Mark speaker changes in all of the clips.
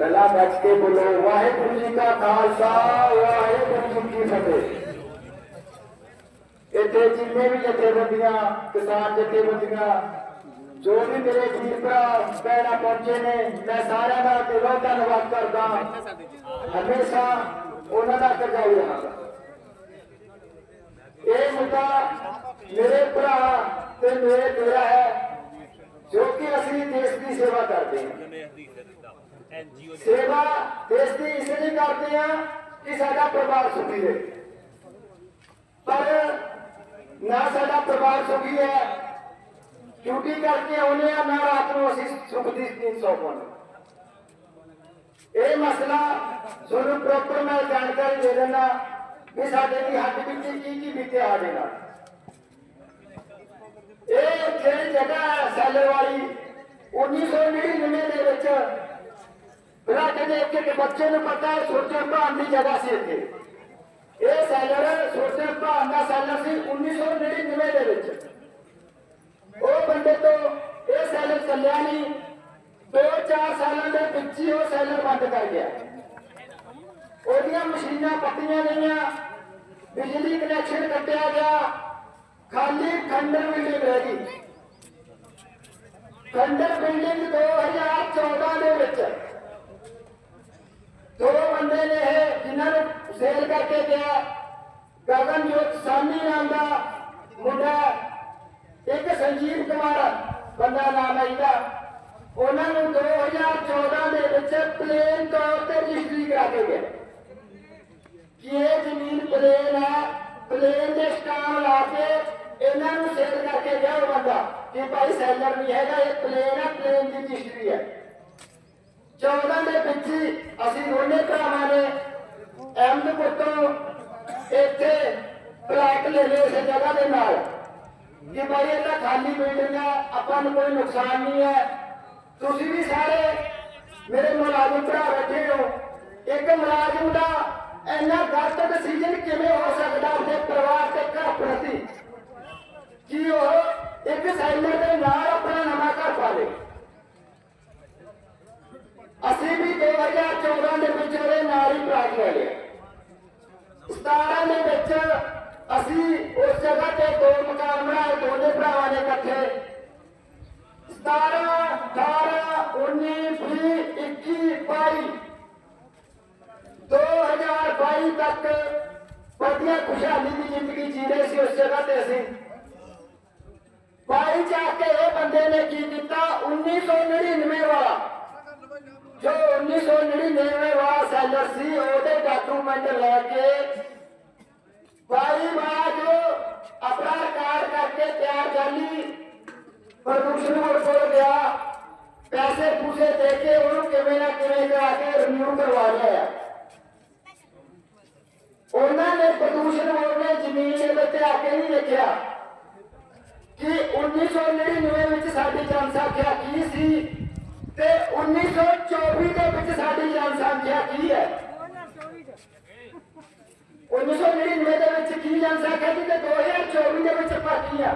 Speaker 1: ਪਹਿਲਾਂ ਬਚ ਕੇ ਬੋਲੋ ਵਾਹਿਗੁਰੂ ਜੀ ਕਾ ਖਾਲਸਾ ਵਾਹਿਗੁਰੂ ਜੀ ਕੀ ਫਤਿਹ ਇੱਥੇ ਜਿੰਨੇ ਵੀ ਜਥੇਬੰਦੀਆਂ ਕਿਸਾਨ ਜਥੇਬੰਦੀਆਂ ਜੋ ਵੀ ਮੇਰੇ ਵੀਰ ਭਰਾ ਭੈਣਾਂ ਪਹੁੰਚੇ ਨੇ ਮੈਂ ਸਾਰਿਆਂ ਦਾ ਦਿਲੋਂ ਧੰਨਵਾਦ ਕਰਦਾ ਹਮੇਸ਼ਾ ਉਹਨਾਂ ਦਾ ਕਰਜ਼ਾਈ ਰਹਾਂਗਾ ਇਹ ਮੁੱਦਾ ਮੇਰੇ ਭਰਾ ਤੇ ਮੇਰੇ ਤੇਰਾ ਹੈ ਜੋ ਕਿ ਅਸੀਂ ਦੇਸ਼ ਦੀ ਸੇਵਾ ਕਰਦੇ ਹਾਂ ਸੇਵਾ ਦੇਸ਼ ਦੀ ਇਸ ਲਈ ਕਰਦੇ ਹਾਂ ਕਿ ਸਾਡਾ ਪਰਿਵਾਰ ਸੁਖੀ ਰਹੇ ਪਰ ਨਾ ਸਾਡਾ ਪਰਿਵਾਰ ਸੁਖੀ ਹੈ ਡਿਊਟੀ ਕਰਕੇ ਆਉਨੇ ਆ ਨਾ ਰਾਤ ਨੂੰ ਅਸੀਂ ਸੁਖ ਦੀ ਨੀਂਦ ਸੌ ਪਾਉਂਦੇ ਇਹ ਮਸਲਾ ਤੁਹਾਨੂੰ ਪ੍ਰੋਪਰ ਮੈਂ ਜਾਣਕਾਰੀ ਦੇ ਦਿੰਦਾ ਵੀ ਸਾਡੇ ਦੀ ਹੱਦ ਵਿੱਚ ਕੀ ਕੀ ਬੀਤੇ ਸਾਡੇ ਨਾਲ ਇਹ ਜਿਹੜੀ ਜਗ੍ਹਾ ਹੈ ਸੈਲਰ ਵਾਲੀ 1999 ਦੇ ਵਿੱਚ ਬਲਾਕ ਦੇ ਇੱਕ ਇੱਕ ਬੱਚੇ ਨੂੰ ਪਤਾ ਹੈ ਸੋਚਣ ਭਾਣ ਦੀ ਜਗ੍ਹਾ ਸੀ ਇੱਥੇ। ਇਹ ਸੈਲਰ ਸੋਚਣ ਭਾਣ ਦਾ ਸੈਲਰ ਸੀ 1999 ਦੇ ਵਿੱਚ। ਉਹ ਬੰਦੇ ਤੋਂ ਇਹ ਸੈਲਰ ਚੱਲਿਆ ਨਹੀਂ। ਦੋ ਚਾਰ ਸਾਲਾਂ ਦੇ ਵਿੱਚ ਹੀ ਉਹ ਸੈਲਰ ਬੰਦ ਕਰ ਗਿਆ। ਉਹਦੀਆਂ ਮਸ਼ੀਨਾਂ ਪੱਟੀਆਂ ਗਈਆਂ ਬਿਜਲੀ ਕਨੈਕਸ਼ਨ ਕੱਟਿਆ ਗਿਆ। ਖਾਲੀ ਖੰਡਰ ਬਿਲਡਿੰਗ ਰਹਿ ਗਈ। ਖੰਡਰ ਬਿਲਡਿੰਗ 2014 ਦੇ ਵਿੱਚ ਦੋ ਬੰਦੇ ਨੇ ਇਹ ਜਿਨ੍ਹਾਂ ਨੂੰ ਸੇਲ ਕਰਕੇ ਗਿਆ। ਗਗਨਜੋਤ ਸਾਨੀ ਨਾਮ ਦਾ ਮੁੰਡਾ ਇੱਕ ਸੰਜੀਵ ਕੁਮਾਰ, ਬੰਦਾ ਨਾਮ ਹੈ ਇਹਦਾ। ਉਹਨਾਂ ਨੂੰ 2014 ਦੇ ਵਿੱਚ ਪਲੇਨ ਤੌਰ ਤੇ ਰਜਿਸਟਰੀ ਕਰਾ ਕੇ ਗਏ। ਕਿ ਇਹ ਜ਼ਮੀਨ ਪਲੇਨ ਹੈ ਪਲੇਨ ਦੇ ਸਟਾਮ ਲਾ ਕੇ ਇਹਨਾਂ ਨੂੰ ਸੇਲ ਕਰਕੇ ਗਿਆ ਉਹ ਬੰਦਾ। ਕਿ ਭਾਈ ਸੈਲਰ ਨਹੀਂ ਹੈਗਾ, ਇਹ ਪਲੇਨ ਹੈ ਪਲੇਨ ਦੀ ਰਜਿਸਟਰੀ ਹੈ। 14 ਦੇ ਵਿੱਚ ਅਸੀਂ ਦੋਨੇ ਭਰਾਵਾਂ ਨੇ ਅਹਿਮਦਪੁਰ ਤੋਂ ਇੱਥੇ ਪਲਾਟ ਲੈ ਲਏ ਇਸ ਜਗ੍ਹਾ ਦੇ ਨਾਲ। ਕਿ ਭਾਈ ਇਹ ਖਾਲੀ ਬਿਲਡਿੰਗ ਹੈ ਆਪਾਂ ਨੂੰ ਕੋਈ ਨੁਕਸਾਨ ਨਹੀਂ ਹੈ। ਤੁਸੀਂ ਵੀ ਸਾਰੇ ਮੇਰੇ ਮੁਲਾਜ਼ਮ ਭਰਾ ਬੈਠੇ ਹੋ। ਇੱਕ ਮੁਲਾਜ਼ਮ ਦਾ ਇੰਨਾ ਗਲਤ ਡਿਸੀਜਨ ਕਿਵੇਂ ਹੋ ਸਕਦਾ ਆਪਣੇ ਪਰਿਵਾਰ ਤੇ ਘਰ ਪ੍ਰਤੀ? ਕਿ ਉਹ ਇੱਕ ਸੈਲਰ ਦੇ ਨਾਲ ਆਪਣਾ ਨਵਾਂ ਘਰ ਪਾ ਲੇ ਅਸੀਂ ਵੀ 2014 ਦੇ ਵਿੱਚ ਉਹਦੇ ਨਾਲ ਹੀ ਪਲਾਟ ਲੈ ਲਿਆ। 17 ਦੇ ਵਿੱਚ ਅਸੀਂ ਉਸ ਜਗ੍ਹਾ ਤੇ ਦੋ ਮਕਾਨ ਬਣਾਏ, ਦੋਨੇ ਭਰਾਵਾਂ ਨੇ ਇਕੱਠੇ। 17 18 19 20 21 22 2022 ਤੱਕ ਵਧੀਆ ਖੁਸ਼ਹਾਲੀ ਦੀ ਜ਼ਿੰਦਗੀ ਜੀ ਰਹੇ ਸੀ ਉਸ ਜਗ੍ਹਾ ਤੇ ਅਸੀਂ। ਬਾਈ ਜਾ ਕੇ ਇਹ ਬੰਦੇ ਨੇ ਕੀ ਕੀਤਾ? 1999 ਵਾਲਾ। ਜੋ 1999 ਵਾਲਾ ਸੈਲਰ ਸੀ, ਉਹਦੇ ਡਾਕੂਮੈਂਟ ਲੈ ਕੇ ਬਾਈ ਬਾਜ ਆਪਣਾ ਰਿਕਾਰਡ ਕਰਕੇ ਤਿਆਰ ਜਾਲੀ ਪ੍ਰਦੂਸ਼ਣ ਬੋਰਡ ਕੋਲ ਗਿਆ। ਪੈਸੇ ਪੂਸੇ ਦੇ ਕੇ ਉਹਨੂੰ ਕਿਵੇਂ ਨਾ ਕਿਵੇਂ ਕਰਾ ਕੇ ਰਿਨਿਊ ਕਰਵਾ ਲਿਆ। ਉਹਨਾਂ ਨੇ ਪ੍ਰਦੂਸ਼ਣ ਬੋਰਡ ਨੇ ਜ਼ਮੀਨ ਦੇ ਵਿੱਚ ਆ ਕੇ ਨਹੀਂ ਲਿਖਿਆ ਕਿ 1999 ਵਿੱਚ ਸਾਡੀ ਜਨਸੰਖਿਆ ਕੀ ਸੀ। ਤੇ 1924 ਦੇ ਵਿੱਚ ਸਾਡੀ ਜਨਸੰਖਿਆ ਕੀ ਹੈ? 1999 ਦੇ ਵਿੱਚ ਕੀ ਜਨਸੰਖਿਆ ਸੀ ਤੇ 2024 ਦੇ ਵਿੱਚ ਭਾਗੀ ਆ?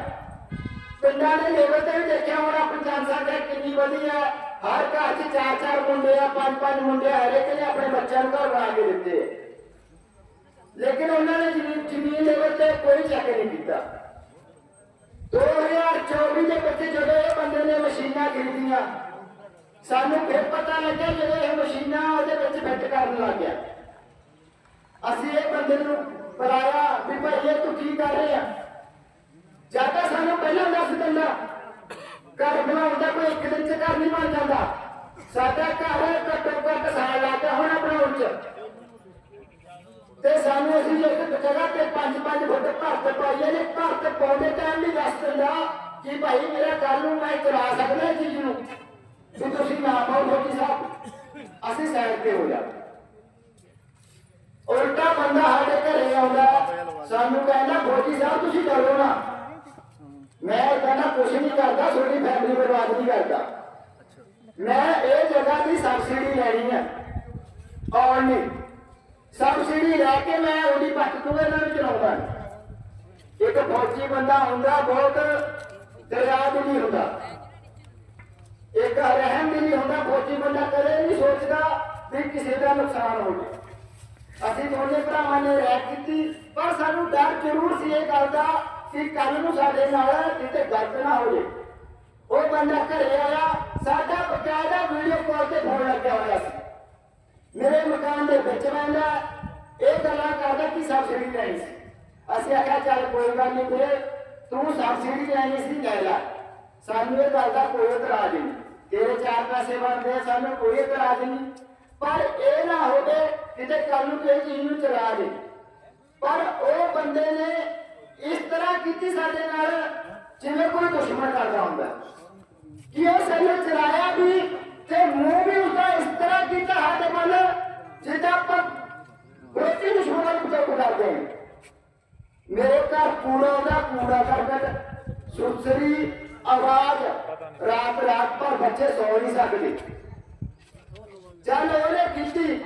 Speaker 1: ਪਿੰਡਾਂ ਦੇ ਲੈਵਲ ਤੇ ਵੀ ਦੇਖਿਆ ਹੁਣ ਜਨਸੰਖਿਆ ਕਿੰਨੀ ਵਧੀ ਆ। ਹਰ ਘਰ 'ਚ ਚਾਰ ਚਾਰ ਮੁੰਡੇ ਆ ਪੰਜ ਪੰਜ ਮੁੰਡੇ ਆ, ਹਰੇਕ ਨੇ ਆਪਣੇ ਬੱਚਿਆਂ ਨੂੰ ਘਰ ਲਾ ਕੇ ਦਿੱਤੇ। ਲੇਕਿਨ ਉਹਨਾਂ ਨੇ ਜ਼ਮੀਨ ਜ਼ਮੀਨ ਲੈਵਲ ਤੇ ਕੋਈ ਚੈੱਕ ਨਹੀਂ ਕੀਤਾ। 2024 ਦੇ ਵਿੱਚ ਜਦੋਂ ਇਹ ਬੰਦੇ ਨੇ ਮਸ਼ੀਨਾਂ ਖਰੀਦੀਆਂ ਸਾਨੂੰ ਫਿਰ ਪਤਾ ਲੱਗਿਆ ਜਦੋਂ ਇਹ ਮਸ਼ੀਨਾਂ ਉਹਦੇ ਵਿੱਚ ਫਿੱਟ ਕਰਨ ਲੱਗ ਗਿਆ। ਅਸੀਂ ਇਹ ਬੰਦੇ ਨੂੰ ਬੁਲਾਇਆ ਵੀ ਭਾਈ ਇਹ ਤੂੰ ਕੀ ਕਰ ਰਿਹਾ? ਜ਼ਿਆਦਾ ਸਾਨੂੰ ਪਹਿਲਾਂ ਦੱਸ ਦਿੰਦਾ, ਘਰ ਬਣਾਉਣ ਕੋਈ ਇੱਕ ਦਿਨ ਚ ਘਰ ਨਹੀਂ ਬਣ ਜਾਂਦਾ। ਸਾਡਾ ਘਰ ਘੱਟੋ ਘੱਟ ਸਾਲ ਲੱਗਦਾ ਹੁਣ ਬਣਾਉਣ ਚ। ਤੇ ਸਾਨੂੰ ਅਸੀਂ ਜੇ ਇੱਕ ਜਗ੍ਹਾ ਤੇ 5-5 ਫੁੱਟ ਭਰਤ ਪਾਈਏ ਨੇ, ਭਰਤ ਪਾਉਂਦੇ ਟਾਈਮ ਨਹੀਂ ਦੱਸ ਦਿੰਦਾ ਕਿ ਭਾਈ ਮੇਰਾ ਕੱਲ ਨੂੰ ਮੈਂ ਕਰਾ ਸਕਦਾ ਇਹ ਚੀਜ਼ ਨੂੰ। ਵੀ ਤੁਸੀਂ ਨਾ ਪਾਓ ਫੌਜੀ ਸਾਹਿਬ, ਅਸੀਂ ਸਾਈਡ ਤੇ ਹੋ ਜਾਂਦੇ ਉਲਟਾ ਬੰਦਾ ਸਾਡੇ ਘਰੇ ਆਉਂਦਾ, ਸਾਨੂੰ ਕਹਿੰਦਾ ਫੌਜੀ ਸਾਹਿਬ, ਤੁਸੀਂ ਡਰੋ ਨਾ। ਮੈਂ ਕਹਿੰਦਾ ਕੁਛ ਨਹੀਂ ਕਰਦਾ, ਤੁਹਾਡੀ ਫੈਮਿਲੀ ਬਰਬਾਦ ਨਹੀਂ ਕਰਦਾ। ਮੈਂ ਇਹ ਜਗ੍ਹਾ ਦੀ ਸਬਸਿਡੀ ਲੈਣੀ ਹੈ ਔਰ ਨਹੀਂ। ਸਬਸਿਡੀ ਲੈ ਕੇ ਮੈਂ ਉਹਦੀ ਪੱਟ ਤੋਂ ਇਹਨਾਂ ਚਲਾਉਂਦਾ ਇੱਕ ਫੌਜੀ ਬੰਦਾ ਹੁੰਦਾ ਬਹੁਤ ਦਰਿਆ ਨਹੀਂ ਹੁੰਦਾ। ਇੱਕ ਰਹਿਮ ਵੀ ਨਹੀਂ ਹੁੰਦਾ, ਫੌਜੀ ਬੰਦਾ ਕਦੇ ਨਹੀਂ ਸੋਚਦਾ ਵੀ ਕਿਸੇ ਦਾ ਨੁਕਸਾਨ ਹੋ ਜਾਵੇ। ਅਸੀਂ ਦੋਨੇ ਭਰਾਵਾਂ ਨੇ ਰਹਿ ਕੀਤੀ, ਪਰ ਸਾਨੂੰ ਡਰ ਜ਼ਰੂਰ ਸੀ ਇਹ ਗੱਲ ਦਾ ਕਿ ਕੱਲ ਨੂੰ ਸਾਡੇ ਨਾਲ ਕਿਤੇ ਗਲਤ ਨਾ ਹੋ ਜਾਏ ਉਹ ਬੰਦਾ ਘਰੇ ਆਇਆ, ਸਾਡਾ ਬਕਾਇਦਾ ਵੀਡੀਓ ਕਾਲ ਤੇ ਫੋਨ ਲੱਗਿਆ ਹੋਇਆ ਸੀ। ਮੇਰੇ ਮਕਾਨ ਦੇ ਵਿੱਚ ਰਹਿੰਦਾ, ਇਹ ਗੱਲਾਂ ਕਰਦਾ ਕਿ ਸਬਸਿਡੀ ਲੈਣੀ ਸੀ। ਅਸੀਂ ਆਖਿਆ, ਚੱਲ ਕੋਈ ਗੱਲ ਨਹੀਂ ਵੀਰੇ, ਤੂੰ ਸਬਸਿਡੀ ਲੈਣੀ ਸੀ, ਲੈ ਲੈ। ਸਾਨੂੰ ਇਹ ਗੱਲ ਦਾ ਕੋਈ ਇਤਰਾਜ਼ ਨਹੀਂ। ਤੇਰੇ ਚਾਰ ਪੈਸੇ ਬਣਦੇ ਸਾਨੂੰ ਕੋਈ ਇਤਰਾਜ਼ ਨਹੀਂ। ਪਰ ਇਹ ਨਾ ਹੋਵੇ ਕਿਤੇ ਕੱਲ ਨੂੰ ਕੋਈ ਚੀਜ਼ ਨੂੰ ਚਲਾ ਦੇ। ਪਰ ਉਹ ਬੰਦੇ ਨੇ ਇਸ ਤਰ੍ਹਾਂ ਕੀਤੀ ਸਾਡੇ ਨਾਲ, ਜਿਵੇਂ ਕੋਈ ਦੁਸ਼ਮਣ ਕਰਦਾ ਹੁੰਦਾ। ਕਿ ਉਹ ਸਾਨੂੰ ਚਲਾਇਆ ਵੀ ਤੇ ਮੂੰਹ ਵੀ ਉਸਦਾ ਇਸ ਤਰ੍ਹਾਂ ਕੀਤਾ ਸਾਡੇ ਵੱਲ, ਜਿੱਦਾਂ ਆਪਾਂ ਰੋਟੀ ਦੁਸ਼ਮਣਾਂ ਨੂੰ ਚੁੱਪ ਕਰਦੇ ਹਾਂ। ਮੇਰੇ ਘਰ ਕੂੜਾ ਦਾ ਕੂੜਾ ਕਰਕਟ, ਸੁਸਰੀ ਆਵਾਜ਼। ਰਾਤ ਰਾਤ ਭਰ ਬੱਚੇ ਸੌ ਨਹੀਂ ਸਕਦੇ। ਚੱਲ ਉਹਨੇ ਕੀਤੀ।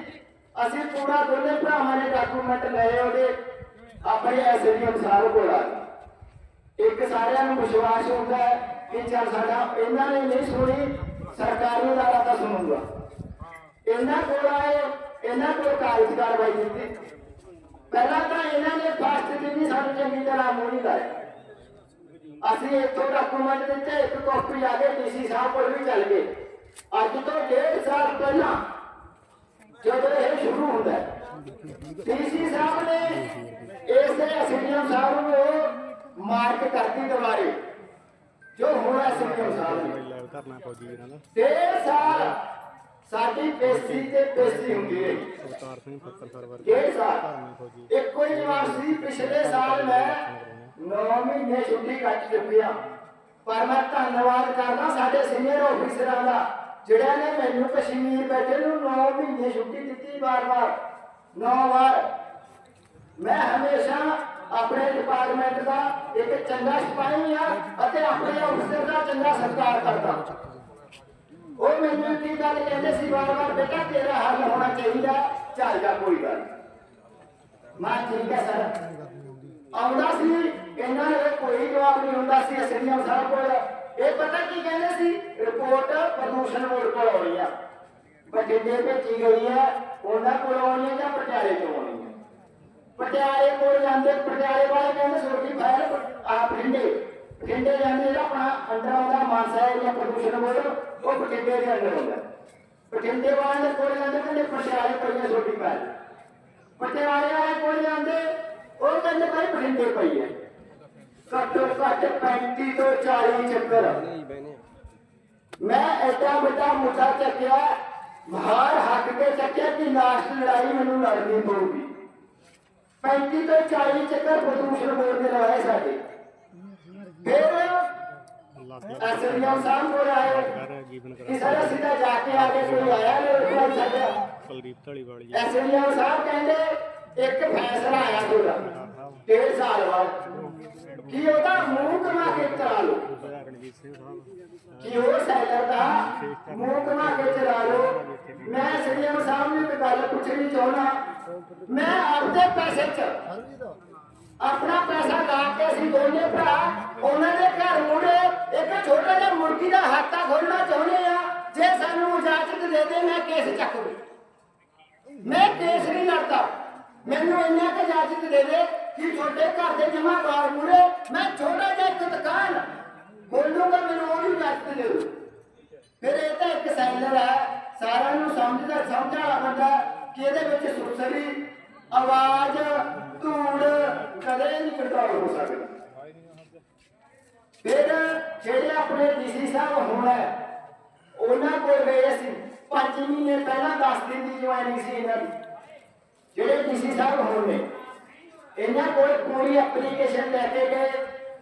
Speaker 1: ਅਸੀਂ ਪੂਰਾ ਦੋਨੇ ਭਰਾਵਾਂ ਨੇ ਡਾਕੂਮੈਂਟ ਲਏ ਉਹਦੇ, ਆਪਣੇ ਐਸਡੀ ਅਨਸਾਰ ਕੋਲ ਆ ਇੱਕ ਸਾਰਿਆਂ ਨੂੰ ਵਿਸ਼ਵਾਸ ਹੁੰਦਾ ਹੈ ਕਿ ਚੱਲ ਸਾਡਾ, ਇਹਨਾਂ ਨੇ ਨਹੀਂ ਸੁਣੀ, ਸਰਕਾਰ ਨੂੰ ਤਾਂ ਸੁਣੂਗਾ। ਇਹਨਾਂ ਕੋਲ ਆਏ, ਇਹਨਾਂ ਕੋਲ ਕਾਗਜ਼ ਕਾਰਵਾਈ ਕੀਤੀ। ਪਹਿਲਾਂ ਤਾਂ ਇਹਨਾਂ ਨੇ ਫਾਸਟ ਦਿੱਤੀ ਸਾਨੂੰ ਚੰਗੀ ਤਰ੍ਹਾਂ ਮੂੰਹ ਲਾਇਆ। ਅਸੀਂ ਇੱਥੋਂ ਡਾਕੂਮੈਂਟ ਦਿੱਤੇ, ਇੱਕ ਕਾਪੀ ਆ ਕੇ ਡੀਸੀ ਸਾਹਿਬ ਕੋਲ ਵੀ ਚੱਲ ਗਏ। ਅੱਜ ਤੋਂ ਡੇਢ ਸਾਲ ਪਹਿਲਾਂ ਜਦੋਂ ਇਹ ਸ਼ੁਰੂ ਹੁੰਦਾ ਡੀਸੀ ਸਾਹਿਬ ਨੇ ਇਸੇ ਐਸਡੀਐਮ ਸਾਹਿਬ ਨੂੰ ਮਾਰਕ ਕਰਤੀ ਦੁਬਾਰੇ, ਜੋ ਹੁਣ ਐਸਡੀਐਮ ਸਾਹਿਬ ਨੇ।
Speaker 2: ਲਾਈਵ ਧਰਨਾ ਫੌਜੀ ਦਾ
Speaker 1: ਡੇਢ ਸਾਲ ਸਾਡੀ ਪੇਸ਼ੀ ਤੇ ਪੇਸ਼ੀ ਹੁੰਦੀ ਹੈ।
Speaker 2: ਅਵਤਾਰ ਸਿੰਘ ਫੱਤਰ ਸਰਵਰ
Speaker 1: ਡੇਢ ਸਾਲ? ਇੱਕੋ ਹੀ ਜਵਾਬ ਸੀ ਪਿਛਲੇ ਸਾਲ ਮੈਂ 9 ਮਹੀਨੇ ਛੁੱਟੀ ਕੱਟ ਚੁੱਕਿਆ ਪਰ ਮੈਂ ਧੰਨਵਾਦ ਕਰਦਾ ਸਾਡੇ ਸੀਨੀਅਰ ਆਫੀਸਰਾਂ ਦਾ ਜਿਹੜਾ ਨੇ ਮੈਨੂੰ ਕਸ਼ਮੀਰ ਬੈਠੇ ਨੂੰ 9 ਮਹੀਨੇ ਛੁੱਟੀ ਦਿੱਤੀ ਵਾਰ-ਵਾਰ। 9 ਵਾਰ। ਮੈਂ ਹਮੇਸ਼ਾ ਆਪਣੇ ਡਿਪਾਰਟਮੈਂਟ ਦਾ ਇੱਕ ਚੰਗਾ ਸਿਪਾਹੀ ਆ ਅਤੇ ਆਪਣੇ ਅਫਸਰ ਦਾ ਚੰਗਾ ਸਤਿਕਾਰ ਕਰਦਾ। ਉਹ ਮੈਨੂੰ ਕੀ ਗੱਲ ਕਹਿੰਦੇ ਸੀ? ਵਾਰ-ਵਾਰ ਬੇਟਾ, ਤੇਰਾ ਹੱਲ ਹੋਣਾ ਚਾਹੀਦਾ। ਚੱਲ ਕੋਈ ਗੱਲ ਮੈਂ ਠੀਕ ਹੈ ਸਰ। ਆਉਂਦਾ ਸੀ ਇਹਨਾਂ ਨੇ ਕੋਈ ਜਵਾਬ ਨਹੀਂ ਹੁੰਦਾ ਸੀ, ਅਸਲੀਆਂ ਸਾਹਿਬ ਕੋਲ ਇਹ ਪਤਾ ਕੀ ਕਹਿੰਦੇ ਸੀ? ਰਿਪੋਰਟ ਪ੍ਰਦੂਸ਼ਣ ਬੋਰਡ ਕੋਲ ਆਉਣੀ ਆ। ਬਠਿੰਡੇ ਭੇਜੀ ਗਈ ਹੈ ਉਹਨਾਂ ਕੋਲ ਆਉਣੀ ਹੈ ਜਾਂ ਪਟਿਆਲੇ ਤੋਂ ਆਉਣੀ ਹੈ ਪਟਿਆਲੇ ਕੋਲ ਜਾਂਦੇ, ਪਟਿਆਲੇ ਵਾਲੇ ਕਹਿੰਦੇ ਛੋਟੀ ਫਾਈਲ ਆ ਬਠਿੰਡੇ ਬਠਿੰਡੇ ਜਾਂਦੇ ਜਿਹੜਾ ਆਪਣਾ ਅੰਡਰ ਆਉਂਦਾ ਮਾਨਸਾ ਹੈ ਪ੍ਰਦੂਸ਼ਣ ਬੋਰਡ ਉਹ ਬਠਿੰਡੇ ਦੇ ਅੰਡਰ ਹੁੰਦਾ ਬਠਿੰਡੇ ਵਾਲੇ ਕੋਲ ਜਾਂਦੇ, ਕਹਿੰਦੇ ਪਟਿਆਲੇ ਪਈ ਛੋਟੀ ਫਾਈਲ ਪਟਿਆਲੇ ਵਾਲੇ ਕੋਲ ਜਾਂਦੇ, ਉਹ ਕਹਿੰਦੇ ਭਾਈ ਬਠਿੰਡੇ ਪਈ ਹੈ। ਘੱਟੋ ਘੱਟ 35 ਤੋਂ 40 ਚੱਕਰ। ਮੈਂ ਐਡਾ ਵੱਡਾ ਮੁੱਦਾ ਚੱਕਿਆ ਬਾਹਰ ਹੱਕ ਕੇ ਚੱਕਿਆ ਕਿ ਲਾਸਟ ਲੜਾਈ ਮੈਨੂੰ ਲੜਨੀ ਪਊਗੀ। 35 ਤੋਂ 40 ਚੱਕਰ ਪ੍ਰਦੂਸ਼ਣ ਬੋਰਡ ਦੇ ਲਵਾਏ ਸਾਡੇ। ਫਿਰ ਐਸਡੀਐਮ ਸਾਹਿਬ ਕੋਲ ਆਏ।
Speaker 2: ਜੀਵਨ ਕਰਾ
Speaker 1: ਸਾਡਾ ਸਿੱਧਾ ਜਾ ਕੇ ਆ ਕੇ ਕੋਈ ਆਇਆ ਨਹੀਂ ਸਾਡਾ
Speaker 2: ਕੁਲਦੀਪ ਢਾਲੀਵਾਲ ਜੀ।
Speaker 1: ਐਸਡੀਐਮ ਸਾਹਿਬ ਕਹਿੰਦੇ ਇੱਕ ਫੈਸਲਾ ਆਇਆ ਤੁਹਾਡਾ ਡੇਢ ਸਾਲ ਬਾਅਦ। ਕੀ ਉਹਦਾ ਮੂੰਹ ਕਮਾ ਕੇ ਚਲਾ ਲਓ? ਕਿ ਉਹ ਸੈਲਰ ਦਾ ਮੂੰਹ ਕਮਾ ਕੇ ਚਲਾ ਲਓ? ਮੈਂ ਐਸਡੀਐਮ ਸਾਹਿਬ ਨੂੰ ਇੱਕ ਗੱਲ ਪੁੱਛਣੀ ਚਾਹੁੰਦਾ। ਮੈਂ ਆਪਦੇ ਪੈਸੇ ਚ ਆਪਣਾ ਪੈਸਾ ਲਾ ਕੇ ਅਸੀਂ ਦੋਨੇ ਭਰਾ, ਉਹਨਾਂ ਦੇ ਘਰ ਮੁੜੇ ਇੱਕ ਛੋਟਾ ਜਿਹਾ ਮੁਰਗੀ ਦਾ ਹਾਤਾ ਖੋਲਣਾ ਚਾਹੁੰਦੇ ਆ। ਜੇ ਸਾਨੂੰ ਇਜਾਜ਼ਤ ਦੇ ਦੇ, ਮੈਂ ਕੇਸ ਚੱਕ ਲੂ ਮੈਂ ਕੇਸ ਨਹੀਂ ਲੜਦਾ। ਮੈਨੂੰ ਇੰਨਾ ਕੁ ਇਜਾਜ਼ਤ ਦੇ ਦੇ ਕਿ ਤੁਹਾਡੇ ਘਰ ਦੇ ਜਮਾਦਾਰ ਮੁੜੇ ਮੈਂ ਛੋਟਾ ਜਿਹਾ ਇੱਕ ਦੁਕਾਨ ਖੋਲੂਗਾ, ਮੈਨੂੰ ਉਹ ਵੀ ਇਜਾਜ਼ਤ ਦੇ ਦਿਓ। ਫਿਰ ਇਹ ਤਾਂ ਇੱਕ ਸੈਲਰ ਹੈ ਸਾਰਿਆਂ ਨੂੰ ਸਮਝਦਾ ਸਮਝਣ ਵਾਲਾ ਬੰਦਾ ਕਿ ਇਹਦੇ ਵਿੱਚ ਸੁਸਰੀ ਆਵਾਜ਼ ਧੂੜ ਕਦੇ ਨਹੀਂ ਕੰਟਰੋਲ ਹੋ ਸਕਦਾ। ਫਿਰ ਜਿਹੜੇ ਆਪਣੇ ਡੀਸੀ ਸਾਹਿਬ ਹੁਣ ਉਹਨਾਂ ਕੋਲ ਗਏ ਸੀ। 5 ਮਹੀਨੇ ਪਹਿਲਾਂ 10 ਦਿਨ ਦੀ ਜੁਆਇਨਿੰਗ ਸੀ ਇਹਨਾਂ ਦੀ। ਜਿਹੜੇ ਡੀਸੀ ਸਾਹਿਬ ਹੁਣ ਇਹਨਾਂ ਕੋਲ ਪੂਰੀ ਐਪਲੀਕੇਸ਼ਨ ਲੈ ਕੇ ਗਏ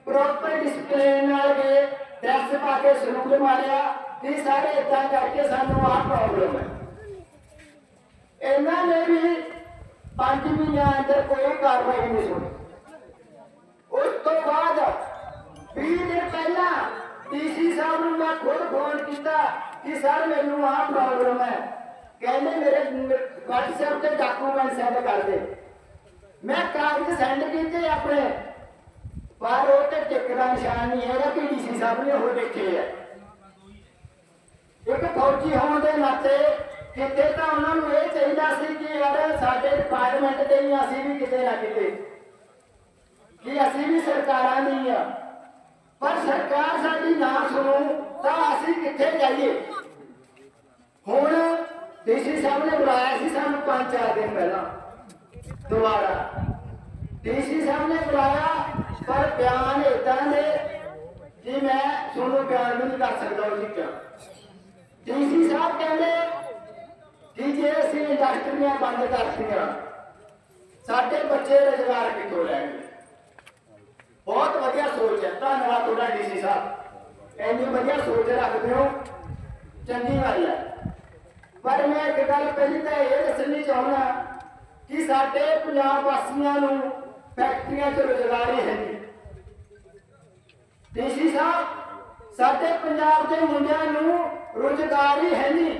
Speaker 1: ਪ੍ਰੋਪਰ ਡਿਸਪਲਿਨ ਨਾਲ ਗਏ ਡਰੈਸ ਪਾ ਕੇ ਸਲੂਟ ਮਾਰਿਆ ਵੀ ਸਾਰੇ ਇਦਾਂ ਕਰਕੇ ਸਾਨੂੰ ਆਹ ਪ੍ਰੋਬਲਮ ਹੈ। ਇਹਨਾਂ ਨੇ ਵੀ 5 ਮਹੀਨਿਆਂ ਅੰਦਰ ਕੋਈ ਕਾਰਵਾਈ ਨਹੀਂ ਸੁਣੀ ਉਸ ਤੋਂ ਬਾਅਦ 20 ਦਿਨ ਪਹਿਲਾਂ ਡੀਸੀ ਸਾਹਿਬ ਨੂੰ ਮੈਂ ਖੁਦ ਫੋਨ ਕੀਤਾ ਕਿ ਸਰ, ਮੈਨੂੰ ਆਹ ਪ੍ਰੋਬਲਮ ਹੈ। ਕਹਿੰਦੇ ਮੇਰੇ WhatsApp ਤੇ ਡਾਕੂਮੈਂਟ ਸੈਂਡ ਕਰ ਦੇ। ਮੈਂ ਕਾਗਜ਼ ਸੈਂਡ ਕੀਤੇ ਆਪਣੇ, ਪਰ ਉਹ ਤੇ ਟਿਕ ਦਾ ਨਿਸ਼ਾਨ ਨਹੀਂ ਹੈਗਾ ਕਿ ਡੀਸੀ ਸਾਹਿਬ ਨੇ ਉਹ ਦੇਖੇ ਹੈ ਇੱਕ ਫੌਜੀ ਹੋਣ ਦੇ ਨਾਤੇ ਕਿਤੇ ਤਾਂ ਉਹਨਾਂ ਨੂੰ ਇਹ ਚਾਹੀਦਾ ਸੀ ਕਿ ਯਾਰ ਸਾਡੇ ਡਿਪਾਰਟਮੈਂਟ ਤੇ ਹੀ ਅਸੀਂ ਵੀ ਕਿਤੇ ਨਾ ਕਿਤੇ, ਕਿ ਅਸੀਂ ਵੀ ਸਰਕਾਰਾਂ ਦੀ ਆ। ਪਰ ਸਰਕਾਰ ਸਾਡੀ ਨਾ ਸੁਣੋ, ਤਾਂ ਅਸੀਂ ਕਿੱਥੇ ਜਾਈਏ? ਹੁਣ ਡੀਸੀ ਸਾਹਿਬ ਨੇ ਬੁਲਾਇਆ ਸੀ ਸਾਨੂੰ ਪੰਜ ਚਾਰ ਦਿਨ ਪਹਿਲਾਂ, ਦੁਬਾਰਾ। ਡੀਸੀ ਸਾਹਿਬ ਨੇ ਬੁਲਾਇਆ, ਪਰ ਬਿਆਨ ਇਦਾਂ ਦੇ ਕਿ ਮੈਂ ਤੁਹਾਨੂੰ ਬਿਆਨ ਵੀ ਨਹੀਂ ਕਰ ਸਕਦਾ ਉਹ ਚੀਜ਼ਾਂ। ਡੀਸੀ ਸਾਹਿਬ ਕਹਿੰਦੇ ਕਿ ਜੇ ਅਸੀਂ ਇੰਡਸਟਰੀਆਂ ਬੰਦ ਕਰਤੀਆਂ, ਸਾਡੇ ਬੱਚੇ ਰੁਜ਼ਗਾਰ ਕਿੱਥੋਂ ਲੈਣਗੇ? ਬਹੁਤ ਵਧੀਆ ਸੋਚ ਹੈ। ਧੰਨਵਾਦ ਤੁਹਾਡਾ ਡੀਸੀ ਸਾਹਿਬ। ਇੰਨੀ ਵਧੀਆ ਸੋਚ ਰੱਖਦੇ ਹੋ, ਚੰਗੀ ਗੱਲ ਹੈ। ਪਰ ਮੈਂ ਇੱਕ ਗੱਲ ਪਹਿਲੀ ਤਾਂ ਇਹ ਦੱਸਣੀ ਚਾਹੁੰਦਾ ਕਿ ਸਾਡੇ ਪੰਜਾਬ ਵਾਸੀਆਂ ਨੂੰ ਫੈਕਟਰੀਆਂ 'ਚ ਰੁਜ਼ਗਾਰ ਹੀ ਹੈ ਨਹੀਂ। ਡੀਸੀ ਸਾਹਿਬ, ਸਾਡੇ ਪੰਜਾਬ ਦੇ ਮੁੰਡਿਆਂ ਨੂੰ ਰੁਜ਼ਗਾਰ ਹੀ ਹੈ ਨਹੀਂ।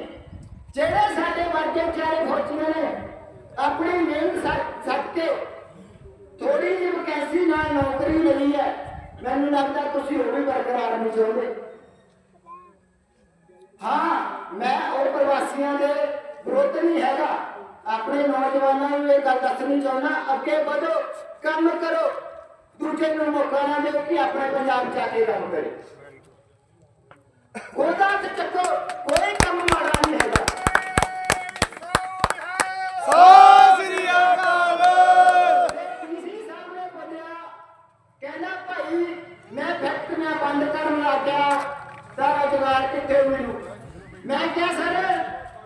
Speaker 1: ਜਿਹੜੇ ਸਾਡੇ ਵਰਗੇ ਵਿਚਾਰੇ ਫੌਜੀਆਂ ਨੇ, ਆਪਣੀ ਮਿਹਨਤ ਸੱਟ ਕੇ ਥੋੜੀ ਜਿਹੀ ਵੈਕੈਂਸੀ ਨਾਲ ਨੌਕਰੀ ਲਈ ਹੈ, ਮੈਨੂੰ ਲੱਗਦਾ ਤੁਸੀਂ ਉਹ ਵੀ ਬਰਕਰਾਰ ਨਹੀਂ ਚਾਹੁੰਦੇ। ਹਾਂ, ਮੈਂ ਉਹ ਪ੍ਰਵਾਸੀਆਂ ਦੇ ਵਿਰੁੱਧ ਨਹੀਂ ਹੈਗਾ। ਆਪਣੇ ਨੌਜਵਾਨਾਂ ਨੂੰ ਇਹ ਗੱਲ ਦੱਸਣੀ ਚਾਹੁੰਦਾ, ਅੱਗੇ ਵਧੋ, ਕੰਮ ਕਰੋ। ਦੂਜੇ ਨੂੰ ਮੌਕਾ ਨਾ ਦਿਓ ਕਿ ਆਪਣੇ ਪੰਜਾਬ ਚ ਆ ਕੇ ਕੰਮ ਕਰੇ। ਉਹਦਾ ਚੱਕੋ, ਕੋਈ ਕੰਮ ਮਾੜਾ ਨਹੀਂ ਹੈਗਾ।
Speaker 3: ਸ੍ਰੀ ਅਕਾਲ
Speaker 1: ਡੀਸੀ ਸਾਹਿਬ ਨੇ ਕਹਿੰਦਾ ਭਾਈ ਮੈਂ ਫੈਕਟਰੀਆਂ ਬੰਦ ਕਰਨ ਲੱਗ ਤਾਂ ਰੁਜ਼ਗਾਰ ਕਿੱਥੇ ਮਿਲੂ ਮੈਂ ਕਿਹਾ ਸਰ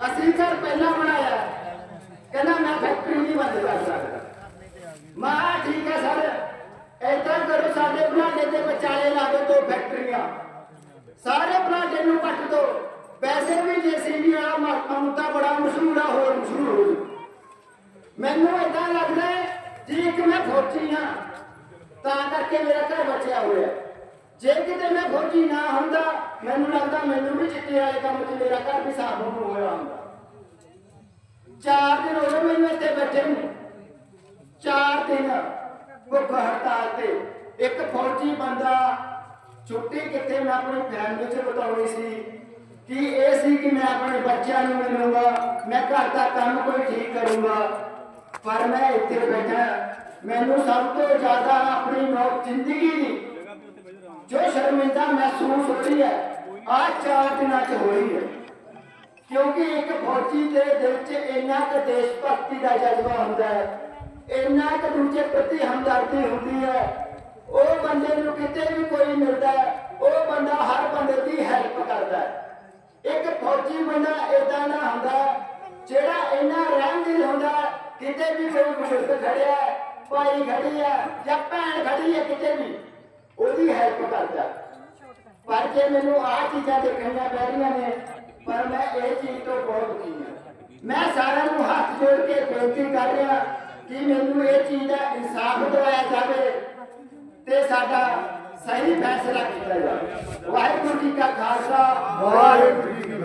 Speaker 1: ਅਸੀਂ ਘਰ ਪਹਿਲਾਂ ਬਣਾਇਆ ਕਹਿੰਦਾ ਮੈਂ ਫੈਕਟਰੀ ਨਹੀਂ ਬੰਦ ਕਰ ਸਕਦਾ ਮੈਂ ਠੀਕ ਹੈ ਸਰ ਏਦਾਂ ਕਰੋ ਸਾਡੇ ਬਲਾਡੇ ਦੇ ਵਿਚਾਲੇ ਲਾ ਦੋ ਦੋ ਫੈਕਟਰੀਆਂ ਸਾਰੇ ਬਲਾਡੇ ਨੂੰ ਕੱਟ ਦੋ ਵੈਸੇ ਵੀ ਜੇਸੀਬੀ ਵਾਲਾ ਮਹਕਮਾ ਤਾਂ ਬੜਾ ਮਸ਼ਹੂਰ ਆ ਹੋਰ ਮਸ਼ਹੂਰ ਹੋ ਮੈਨੂੰ ਏਦਾਂ ਲੱਗਦਾ ਹੈ, ਜੀ ਇੱਕ ਮੈਂ ਫੌਜੀ ਹਾਂ, ਤਾਂ ਕਰਕੇ ਮੇਰਾ ਘਰ ਬਚਿਆ ਹੋਇਆ ਜੇ ਕਿਤੇ ਮੈਂ ਫੌਜੀ ਨਾ ਹੁੰਦਾ, ਮੈਨੂੰ ਲੱਗਦਾ ਮੈਨੂੰ ਵੀ ਚਿੱਟੇ ਵਾਲੇ ਕੰਮ 'ਚ ਮੇਰਾ ਘਰ ਵੀ ਸਾਫ਼ ਹੋ ਹੋਇਆ ਹੁੰਦਾ। ਚਾਰ ਦਿਨ ਹੋ ਗਏ ਮੈਨੂੰ ਇੱਥੇ ਬੈਠੇ ਨੂੰ। ਚਾਰ ਦਿਨ ਭੁੱਖ ਹੜਤਾਲ ਤੇ ਇੱਕ ਫੌਜੀ ਬੰਦਾ ਛੁੱਟੀ ਕਿੱਥੇ ਮੈਂ ਆਪਣੀ ਫੈਮਿਲੀ 'ਚ ਬਤਾਉਣੀ ਸੀ ਕਿ ਇਹ ਸੀ ਕਿ ਮੈਂ ਆਪਣੇ ਬੱਚਿਆਂ ਨੂੰ ਮਿਲੂੰਗਾ, ਮੈਂ ਘਰ ਦਾ ਕੰਮ ਕੋਈ ਠੀਕ ਕਰੂੰਗਾ। ਪਰ ਮੈਂ ਇੱਥੇ ਬੈਠਾ ਮੈਨੂੰ ਸਭ ਤੋਂ ਜ਼ਿਆਦਾ ਆਪਣੀ ਮੌਤ ਜ਼ਿੰਦਗੀ ਦੀ ਜੋ ਸ਼ਰਮਿੰਦਾ ਮਹਿਸੂਸ ਹੋ ਰਹੀ ਹੈ, ਆ ਚਾਰ ਦਿਨਾਂ 'ਚ ਹੋ ਰਹੀ ਹੈ। ਕਿਉਂਕਿ ਇੱਕ ਫੌਜੀ ਦੇ ਦਿਲ 'ਚ ਇੰਨਾ ਕੁ ਦੇਸ਼ ਭਗਤੀ ਦਾ ਜਜ਼ਬਾ ਹੁੰਦਾ ਹੈ, ਇੰਨਾ ਕੁ ਦੂਜੇ ਪ੍ਰਤੀ ਹਮਦਰਦੀ ਹੁੰਦੀ ਹੈ। ਉਹ ਬੰਦੇ ਨੂੰ ਕਿਤੇ ਵੀ ਕੋਈ ਮਿਲਦਾ ਉਹ ਬੰਦਾ ਹਰ ਬੰਦੇ ਦੀ ਹੈਲਪ ਕਰਦਾ ਹੈ। ਇੱਕ ਫੌਜੀ ਬੰਦਾ ਇਦਾਂ ਦਾ ਹੁੰਦਾ ਜਿਹੜਾ ਇੰਨਾ ਰਹਿਮਦਿਲ ਹੁੰਦਾ ਕਿਤੇ ਵੀ ਕੋਈ ਬਜ਼ੁਰਗ ਖੜਿਆ ਭਾਈ ਖੜੀ ਹੈ, ਜਾਂ ਭੈਣ ਖੜੀ ਹੈ ਕਿਤੇ ਵੀ, ਉਹਦੀ ਹੈਲਪ ਕਰਦਾ। ਪਰ ਜੇ ਮੈਨੂੰ ਆਹ ਚੀਜ਼ਾਂ ਦੇਖਣੀਆਂ ਪੈ ਰਹੀਆਂ ਨੇ, ਪਰ ਮੈਂ ਇਹ ਚੀਜ਼ ਤੋਂ ਬਹੁਤ ਦੁਖੀ ਹਾਂ। ਮੈਂ ਸਾਰਿਆਂ ਨੂੰ ਹੱਥ ਜੋੜ ਕੇ ਬੇਨਤੀ ਕਰ ਰਿਹਾ ਕਿ ਮੈਨੂੰ ਇਹ ਚੀਜ਼ ਦਾ ਇਨਸਾਫ ਦਿਵਾਇਆ ਜਾਵੇ ਤੇ ਸਾਡਾ ਸਹੀ ਫੈਸਲਾ ਕੀਤਾ ਜਾਵੇ। ਵਾਹਿਗੁਰੂ ਜੀ ਕਾ ਖਾਲਸਾ, ਵਾਹਿਗੁਰੂ ਜੀ ਕੀ